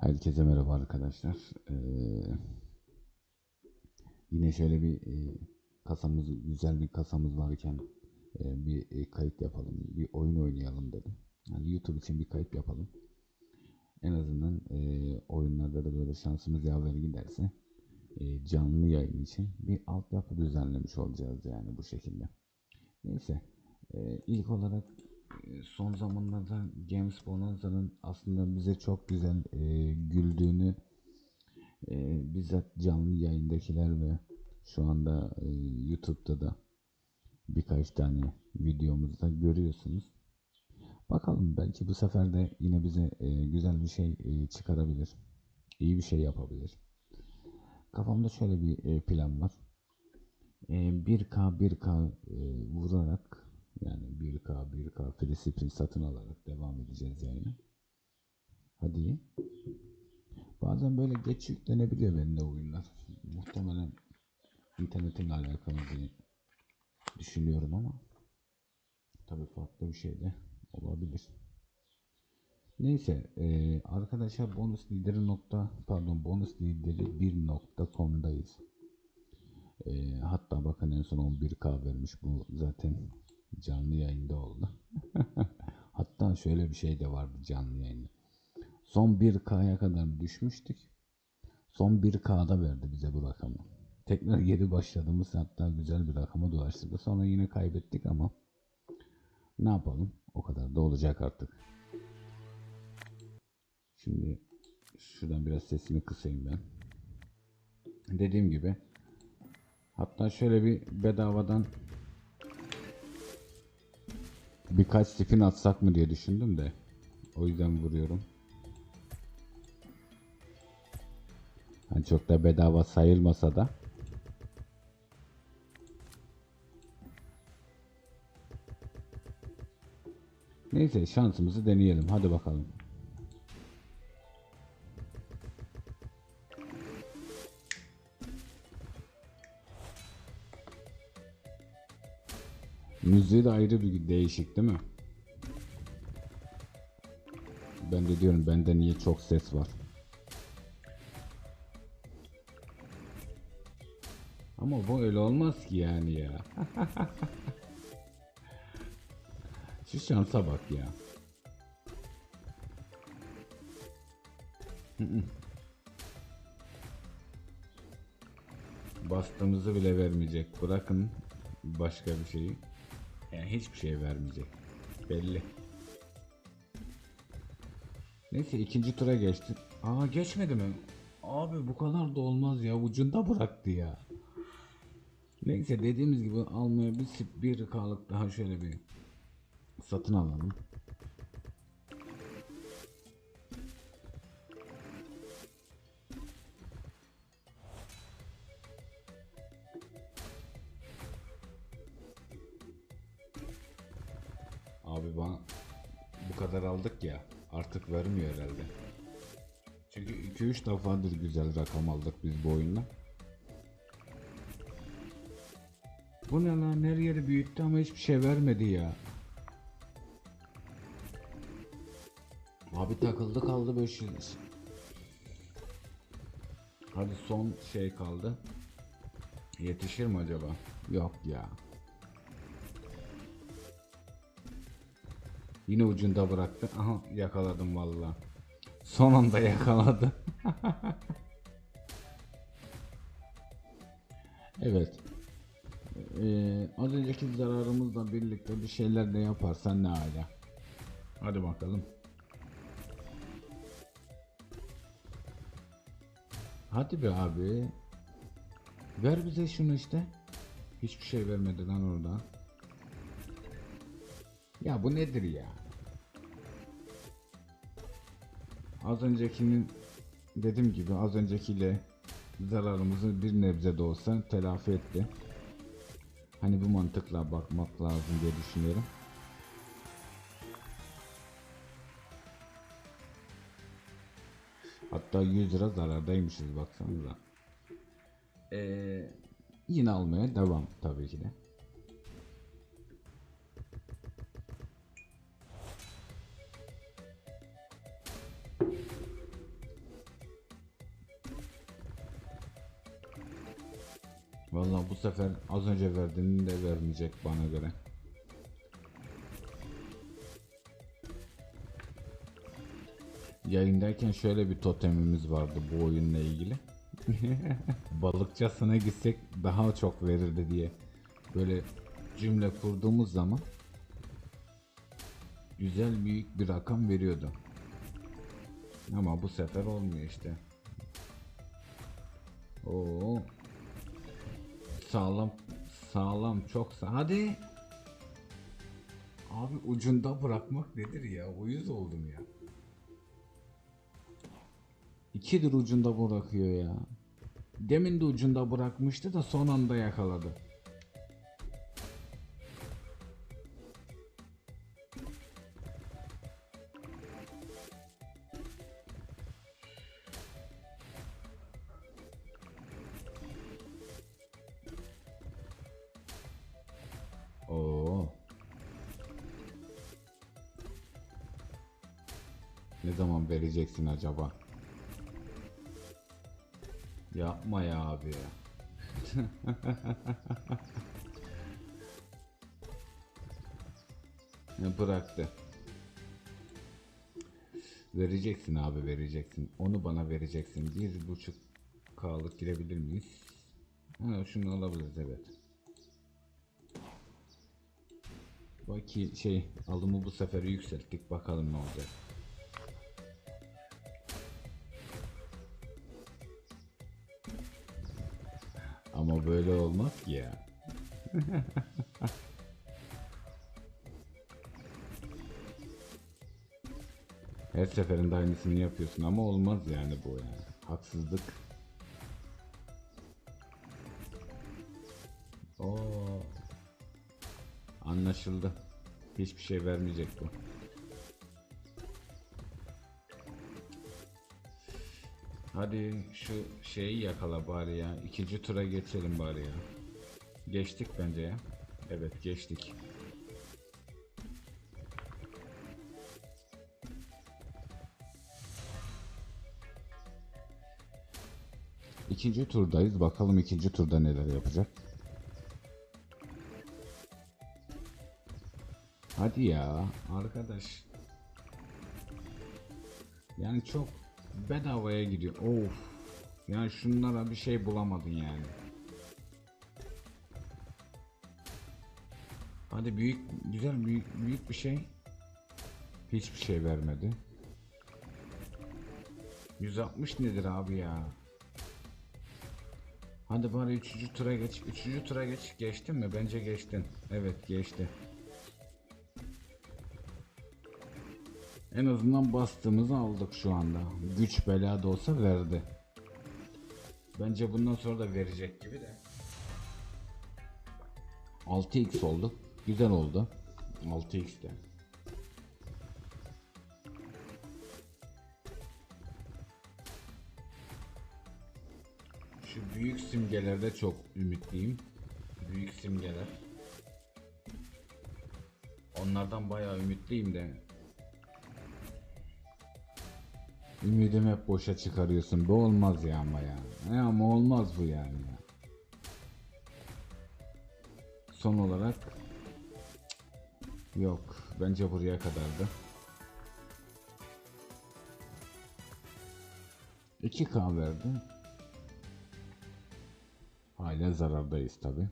Herkese merhaba arkadaşlar. Ee, yine şöyle bir e, kasamız, güzel bir kasamız varken e, bir e, kayıt yapalım, bir oyun oynayalım dedim. Yani YouTube için bir kayıt yapalım. En azından e, oyunlarda da böyle şansımız yaver giderse e, canlı yayın için bir altyapı düzenlemiş olacağız yani bu şekilde. Neyse, e, ilk olarak son zamanlarda Games Bonanza'nın aslında bize çok güzel e, güldüğünü e, bizzat canlı yayındakiler ve şu anda e, YouTube'da da birkaç tane videomuzda görüyorsunuz. Bakalım belki bu sefer de yine bize e, güzel bir şey e, çıkarabilir. İyi bir şey yapabilir. Kafamda şöyle bir e, plan var. E, 1K 1K e, vurarak yani 1K 1K free satın alarak devam edeceğiz yayına. Hadi. Bazen böyle geç yüklenebiliyor bende oyunlar. Muhtemelen internetimle alakalı diye düşünüyorum ama tabii farklı bir şey de olabilir. Neyse e, arkadaşlar bonus lideri nokta pardon bonus lideri bir nokta.com'dayız. E, hatta bakın en son 11k vermiş bu zaten canlı yayında oldu. hatta şöyle bir şey de vardı canlı yayında. Son 1k'ya kadar düşmüştük. Son 1k'da verdi bize bu rakamı. Tekrar geri başladığımız hatta güzel bir rakama ulaştırdı. Sonra yine kaybettik ama ne yapalım? O kadar da olacak artık. Şimdi şuradan biraz sesimi kısayım ben. Dediğim gibi hatta şöyle bir bedavadan birkaç spin atsak mı diye düşündüm de o yüzden vuruyorum. Hani çok da bedava sayılmasa da Neyse şansımızı deneyelim. Hadi bakalım. Müziği de ayrı bir değişik değil mi? Ben de diyorum bende niye çok ses var. Ama bu öyle olmaz ki yani ya. Şu şansa bak ya. Bastığımızı bile vermeyecek. Bırakın başka bir şeyi. Yani hiçbir şey vermeyecek. Belli. Neyse ikinci tura geçtik. Aa geçmedi mi? Abi bu kadar da olmaz ya. Ucunda bıraktı ya. Neyse dediğimiz gibi almaya bir sip bir kalık daha şöyle bir satın alalım. 3 defadır güzel rakam aldık biz bu oyunla. Bu ne lan her yeri büyüttü ama hiçbir şey vermedi ya. Abi takıldı kaldı 500. Hadi son şey kaldı. Yetişir mi acaba? Yok ya. Yine ucunda bıraktı. Aha yakaladım vallahi. Son anda yakaladı. evet. Ee, az önceki zararımızla birlikte bir şeyler de yaparsan ne hala. Hadi bakalım. Hadi be abi. Ver bize şunu işte. Hiçbir şey vermedi lan orada. Ya bu nedir ya? Az öncekinin dediğim gibi az öncekiyle zararımızı bir nebze de olsa telafi etti. Hani bu mantıkla bakmak lazım diye düşünüyorum. Hatta 100 lira zarardaymışız baksanıza. Ee, yine almaya devam tabii ki de. Sefer az önce verdiğini de vermeyecek bana göre. Yayındayken şöyle bir totemimiz vardı bu oyunla ilgili. Balıkçısına gitsek daha çok verirdi diye. Böyle cümle kurduğumuz zaman güzel büyük bir rakam veriyordu. Ama bu sefer olmuyor işte. Oo. Sağlam sağlam çok sağ. Hadi. Abi ucunda bırakmak nedir ya? Uyuz oldum ya. İkidir ucunda bırakıyor ya. Demin de ucunda bırakmıştı da son anda yakaladı. Ne zaman vereceksin acaba? Yapma ya abi ya. Bıraktı. Vereceksin abi vereceksin. Onu bana vereceksin. Bir buçuk K'lık girebilir miyiz? Ha, şunu alabiliriz evet. Baki şey alımı bu sefer yükselttik bakalım ne olacak. Böyle olmaz ki ya. Her seferinde aynısını yapıyorsun ama olmaz yani bu yani. Haksızlık. Oo. Anlaşıldı. Hiçbir şey vermeyecek bu. Hadi şu şeyi yakala bari ya. İkinci tura geçelim bari ya. Geçtik bence ya. Evet geçtik. İkinci turdayız. Bakalım ikinci turda neler yapacak. Hadi ya arkadaş. Yani çok bedavaya gidiyor. Of. Yani şunlara bir şey bulamadın yani. Hadi büyük güzel büyük büyük bir şey. Hiçbir şey vermedi. 160 nedir abi ya? Hadi bari 3. tura geç. 3. tura geç. Geçtin mi? Bence geçtin. Evet geçti. En azından bastığımızı aldık şu anda. Güç bela da olsa verdi. Bence bundan sonra da verecek gibi de. 6x oldu. Güzel oldu. 6x'te. Şu büyük simgelerde çok ümitliyim. Büyük simgeler. Onlardan bayağı ümitliyim de Ümidimi hep boşa çıkarıyorsun. Bu olmaz ya ama ya. Ne ama olmaz bu yani ya. Son olarak yok. Bence buraya kadardı. 2K verdi. Hala zarardayız tabi.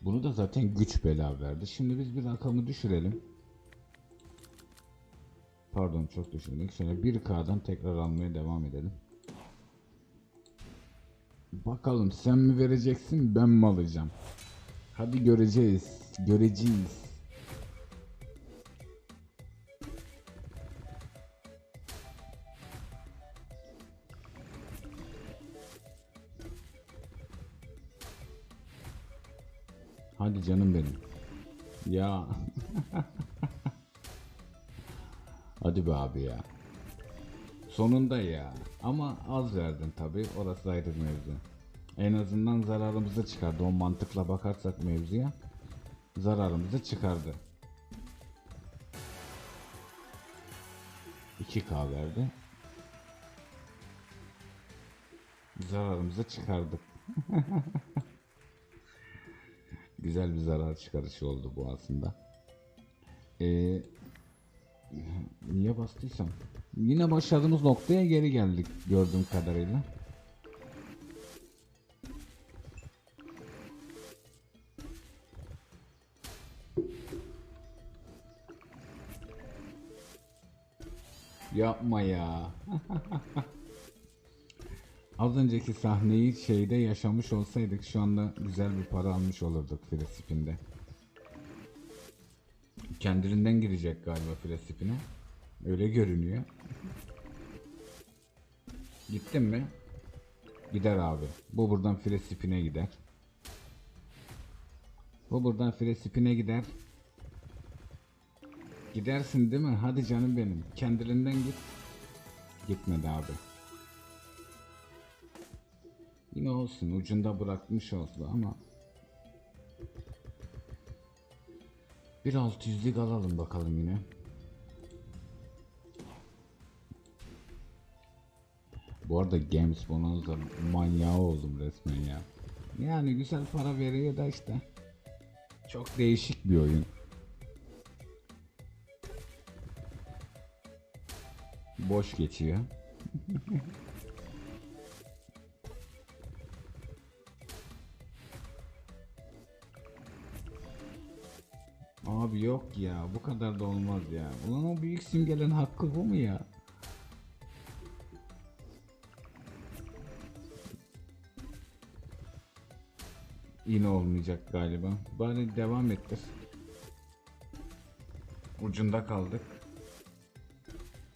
Bunu da zaten güç bela verdi. Şimdi biz bir rakamı düşürelim. Pardon çok düşürdük. Şöyle 1K'dan tekrar almaya devam edelim. Bakalım sen mi vereceksin ben mi alacağım? Hadi göreceğiz. Göreceğiz. Hadi canım benim. Ya. Hadi be abi ya. Sonunda ya. Ama az verdin tabi. Orası ayrı mevzu. En azından zararımızı çıkardı. O mantıkla bakarsak mevzuya. Zararımızı çıkardı. 2K verdi. Zararımızı çıkardık. Güzel bir zarar çıkarışı oldu bu aslında. Ee, niye bastıysam. Yine başladığımız noktaya geri geldik gördüğüm kadarıyla. Yapma ya. Az önceki sahneyi şeyde yaşamış olsaydık şu anda güzel bir para almış olurduk Frespin'de. Kendiliğinden girecek galiba Frespin'e. Öyle görünüyor. Gittin mi? Gider abi. Bu buradan Frespin'e gider. Bu buradan Frespin'e gider. Gidersin değil mi? Hadi canım benim. Kendiliğinden git. Gitmedi abi. Yine olsun ucunda bırakmış oldu ama bir 600'lük alalım bakalım yine. Bu arada Games Bonanza manyağı oldum resmen ya. Yani güzel para veriyor da işte. Çok değişik bir oyun. Boş geçiyor. Abi yok ya bu kadar da olmaz ya. Ulan o büyük simgelerin hakkı bu mu ya? Yine olmayacak galiba. Bari devam ettir. Ucunda kaldık.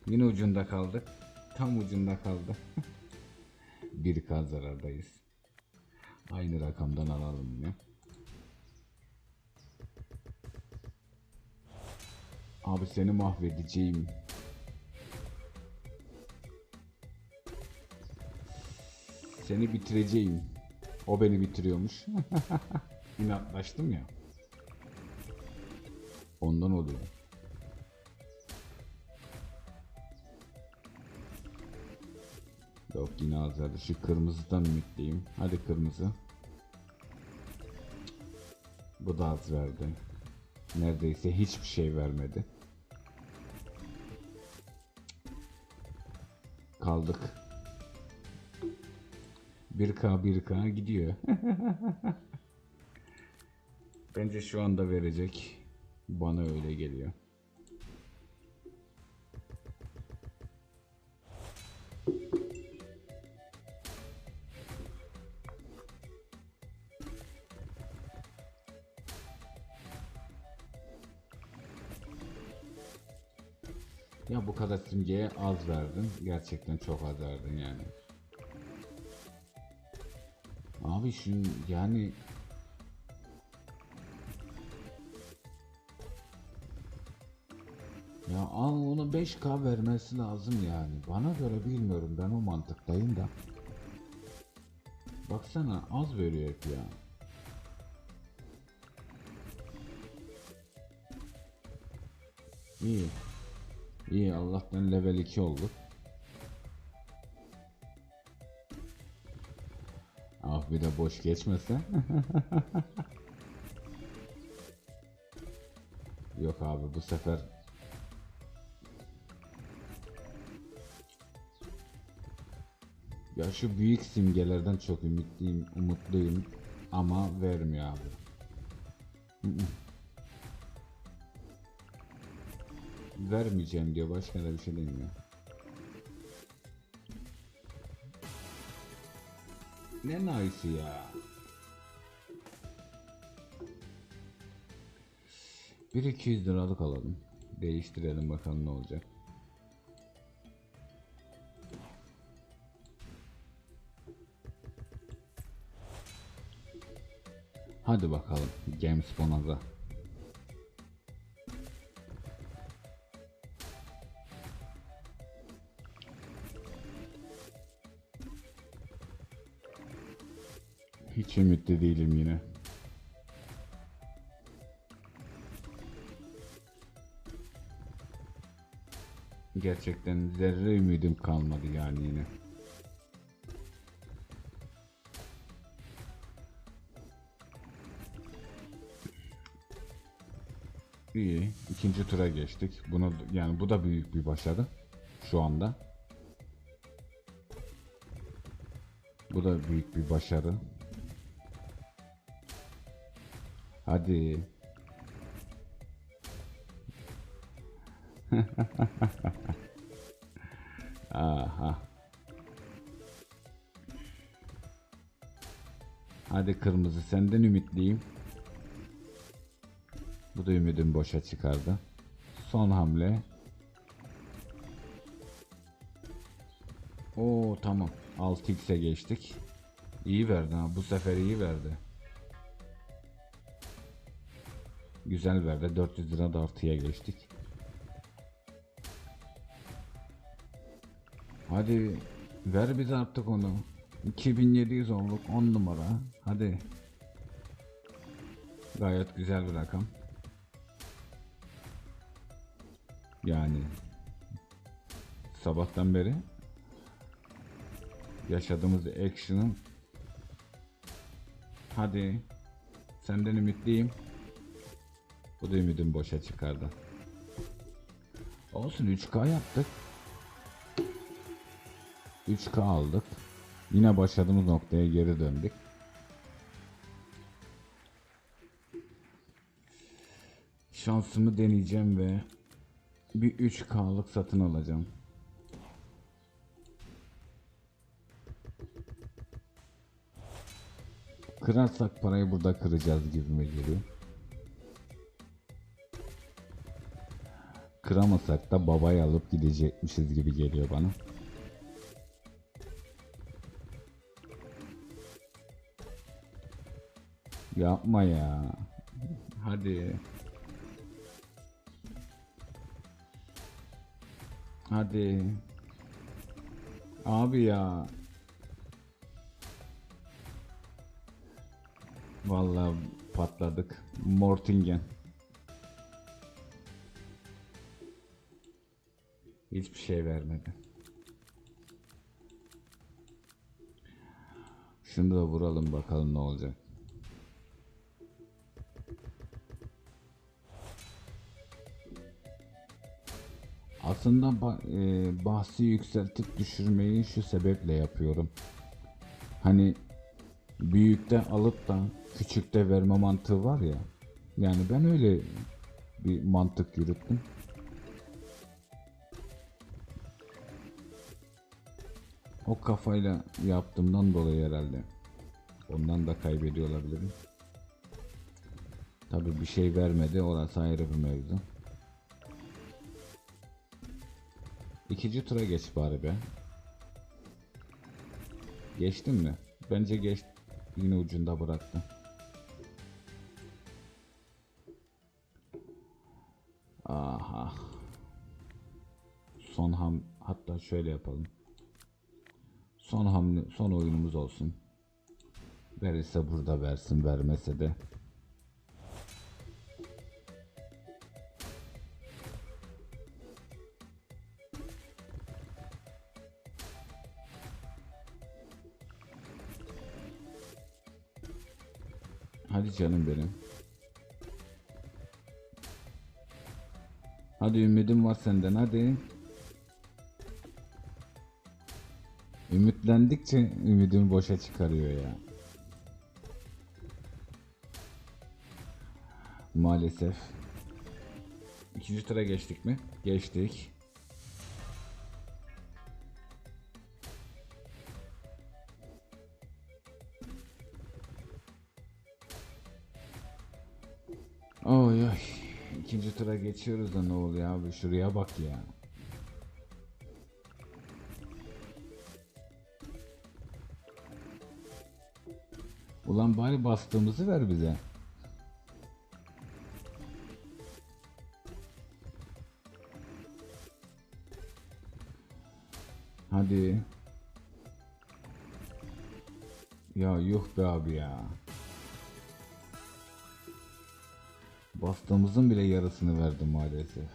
Yine ucunda kaldık. Tam ucunda kaldı. 1K zarardayız. Aynı rakamdan alalım yine. Abi seni mahvedeceğim. Seni bitireceğim. O beni bitiriyormuş. İnatlaştım ya. Ondan oluyor. Yok yine az verdi. Şu kırmızıdan ümitliyim. Hadi kırmızı. Bu da az verdi. Neredeyse hiçbir şey vermedi. Kaldık. 1K 1K gidiyor. Bence şu anda verecek. Bana öyle geliyor. Simgeye az verdin. Gerçekten çok az verdin yani. Abi şu yani Ya al ona 5k vermesi lazım yani. Bana göre bilmiyorum ben o mantıktayım da. Baksana az veriyor hep ya. İyi. İyi Allah'tan level 2 olduk. Ah bir de boş geçmese. Yok abi bu sefer Ya şu büyük simgelerden çok ümitliyim, umutluyum ama vermiyor abi. Vermeyeceğim diyor başka da bir şey demiyor. Ne nice ya. Bir 200 liralık alalım. Değiştirelim bakalım ne olacak. Hadi bakalım Games Bonanza. Hiç ümitli değilim yine. Gerçekten zerre ümidim kalmadı yani yine. İyi. ikinci tura geçtik. Bunu yani bu da büyük bir başarı şu anda. Bu da büyük bir başarı. Hadi. Aha. Hadi kırmızı senden ümitliyim. Bu da ümidimi boşa çıkardı. Son hamle. Oo tamam. 6x'e geçtik. İyi verdi ha. Bu sefer iyi verdi. Güzel verdi. 400 lira da artıya geçtik. Hadi ver bize artık onu. 2700 olduk 10 numara. Hadi. Gayet güzel bir rakam. Yani sabahtan beri yaşadığımız action'ın hadi senden ümitliyim. Bu da ümidim boşa çıkardı. Olsun 3K yaptık. 3K aldık. Yine başladığımız noktaya geri döndük. Şansımı deneyeceğim ve bir 3K'lık satın alacağım. Kırarsak parayı burada kıracağız gibime geliyor. Kıramasak da babayı alıp gidecekmişiz gibi geliyor bana. Yapma ya. Hadi. Hadi. Abi ya. Vallahi patladık. Mortingen. Hiçbir şey vermedi. Şunu da vuralım bakalım ne olacak. Aslında e, bahsi yükseltip düşürmeyi şu sebeple yapıyorum. Hani büyükte alıp da küçükte verme mantığı var ya. Yani ben öyle bir mantık yürüttüm. O kafayla yaptığımdan dolayı herhalde. Ondan da kaybediyor olabilirim. Tabi bir şey vermedi orası ayrı bir mevzu. İkinci tura geç bari be. Geçtin mi? Bence geç. Yine ucunda bıraktım. Aha. Son ham hatta şöyle yapalım. Son hamle son oyunumuz olsun. Verirse burada versin vermese de. Hadi canım benim. Hadi ümidim var senden hadi. Ümitlendikçe ümidimi boşa çıkarıyor ya. Maalesef. İkinci tura geçtik mi? Geçtik. Oy oy. İkinci tura geçiyoruz da ne oluyor abi? Şuraya bak ya. Ulan bari bastığımızı ver bize. Hadi. Ya yuh be abi ya. Bastığımızın bile yarısını verdi maalesef.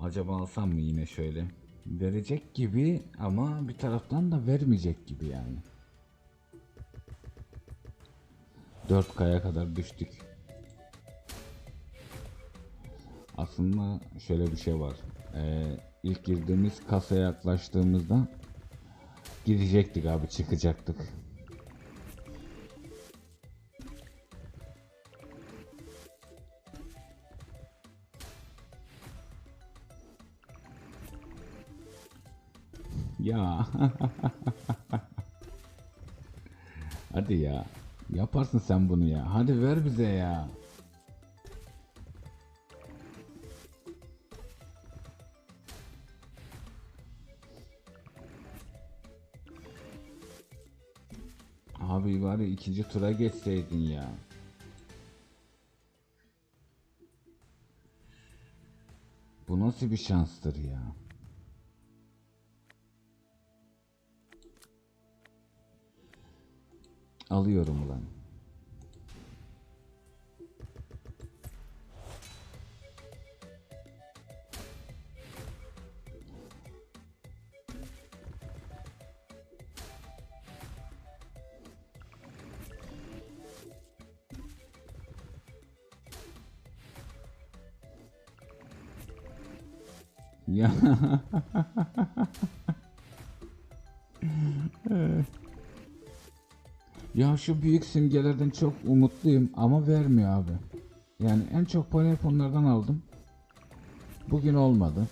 Acaba alsam mı yine şöyle? Verecek gibi ama bir taraftan da vermeyecek gibi yani. 4K'ya kadar düştük. Aslında şöyle bir şey var. Ee, ilk girdiğimiz kasaya yaklaştığımızda girecektik abi çıkacaktık. Ya. Hadi ya. Yaparsın sen bunu ya. Hadi ver bize ya. Abi var ya ikinci tura geçseydin ya. Bu nasıl bir şanstır ya? Alıyorum ulan. Ya. Ya şu büyük simgelerden çok umutluyum ama vermiyor abi. Yani en çok parayı onlardan aldım. Bugün olmadı.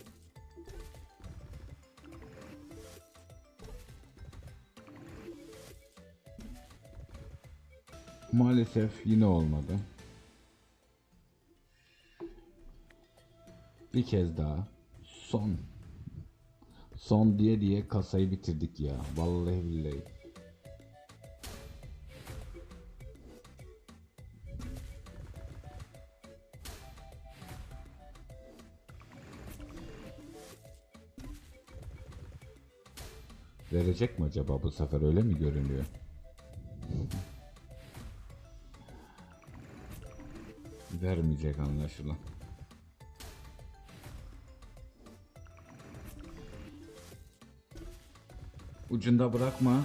Maalesef yine olmadı. Bir kez daha. Son. Son diye diye kasayı bitirdik ya. Vallahi billahi. Verecek mi acaba bu sefer öyle mi görünüyor? Vermeyecek anlaşılan. Ucunda bırakma.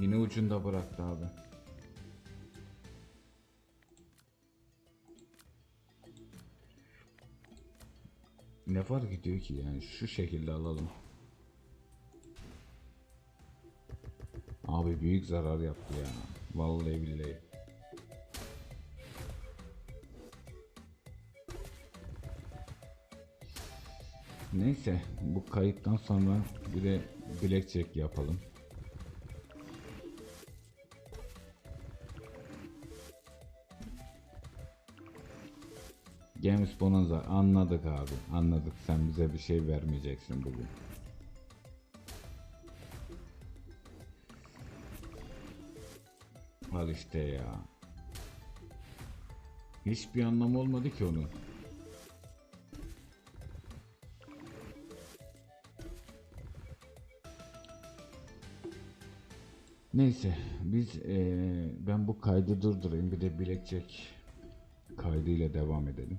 Yine ucunda bıraktı abi. Ne fark ediyor ki yani şu şekilde alalım. Abi büyük zarar yaptı ya. Vallahi billahi. Neyse bu kayıttan sonra bir de blackjack yapalım. Games Bonanza anladık abi anladık sen bize bir şey vermeyeceksin bugün. Al işte ya. Hiçbir anlamı olmadı ki onun. Neyse biz eee, ben bu kaydı durdurayım bir de Blackjack kaydıyla devam edelim.